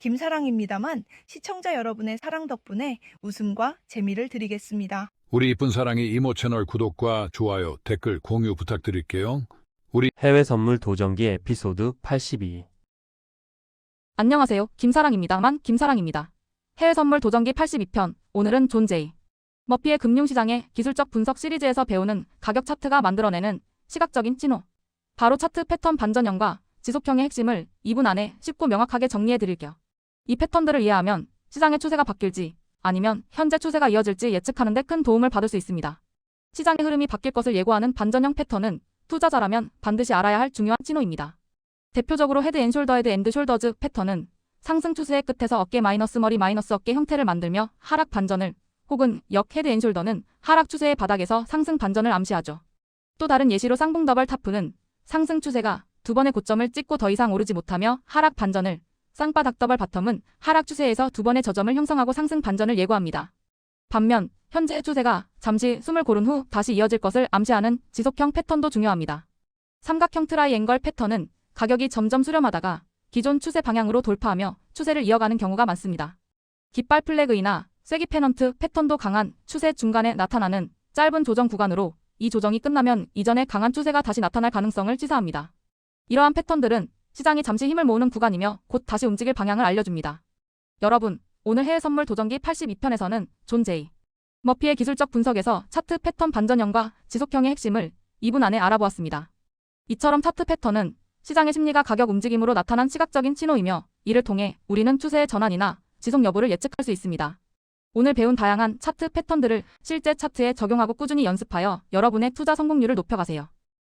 김사랑입니다만 시청자 여러분의 사랑 덕분에 웃음과 재미를 드리겠습니다. 우리 이쁜 사랑이 이모 채널 구독과 좋아요, 댓글, 공유 부탁드릴게요. 우리 해외 선물 도전기 에피소드 82. 안녕하세요. 김사랑입니다만 김사랑입니다. 해외 선물 도전기 82편. 오늘은 존 제이. 머피의 금융시장의 기술적 분석 시리즈에서 배우는 가격 차트가 만들어내는 시각적인 찐호. 바로 차트 패턴 반전형과 지속형의 핵심을 2분 안에 쉽고 명확하게 정리해 드릴게요. 이 패턴들을 이해하면 시장의 추세가 바뀔지 아니면 현재 추세가 이어질지 예측하는 데 큰 도움을 받을 수 있습니다. 시장의 흐름이 바뀔 것을 예고하는 반전형 패턴은 투자자라면 반드시 알아야 할 중요한 찐호입니다. 대표적으로 헤드 앤 숄더 헤드 앤드 숄더즈 패턴은 상승 추세의 끝에서 어깨 마이너스 머리 마이너스 어깨 형태를 만들며 하락 반전을 혹은 역 헤드 앤 숄더는 하락 추세의 바닥에서 상승 반전을 암시하죠. 또 다른 예시로 쌍봉 더블 타프는 상승 추세가 두 번의 고점을 찍고 더 이상 오르지 못하며 하락 반전을 쌍바닥 더블 바텀은 하락 추세에서 두 번의 저점을 형성하고 상승 반전을 예고합니다. 반면 현재 추세가 잠시 숨을 고른 후 다시 이어질 것을 암시하는 지속형 패턴도 중요합니다. 삼각형 트라이앵걸 패턴은 가격이 점점 수렴하다가 기존 추세 방향으로 돌파하며 추세를 이어가는 경우가 많습니다. 깃발 플래그이나 쐐기 페넌트 패턴도 강한 추세 중간에 나타나는 짧은 조정 구간으로 이 조정이 끝나면 이전의 강한 추세가 다시 나타날 가능성을 시사합니다. 이러한 패턴들은 시장이 잠시 힘을 모으는 구간이며 곧 다시 움직일 방향을 알려줍니다. 여러분, 오늘 해외 선물 도전기 82편에서는 존 제이 머피의 기술적 분석에서 차트 패턴 반전형과 지속형의 핵심을 2분 안에 알아보았습니다. 이처럼 차트 패턴은 시장의 심리가 가격 움직임으로 나타난 시각적인 신호이며 이를 통해 우리는 추세의 전환이나 지속 여부를 예측할 수 있습니다. 오늘 배운 다양한 차트 패턴들을 실제 차트에 적용하고 꾸준히 연습하여 여러분의 투자 성공률을 높여가세요.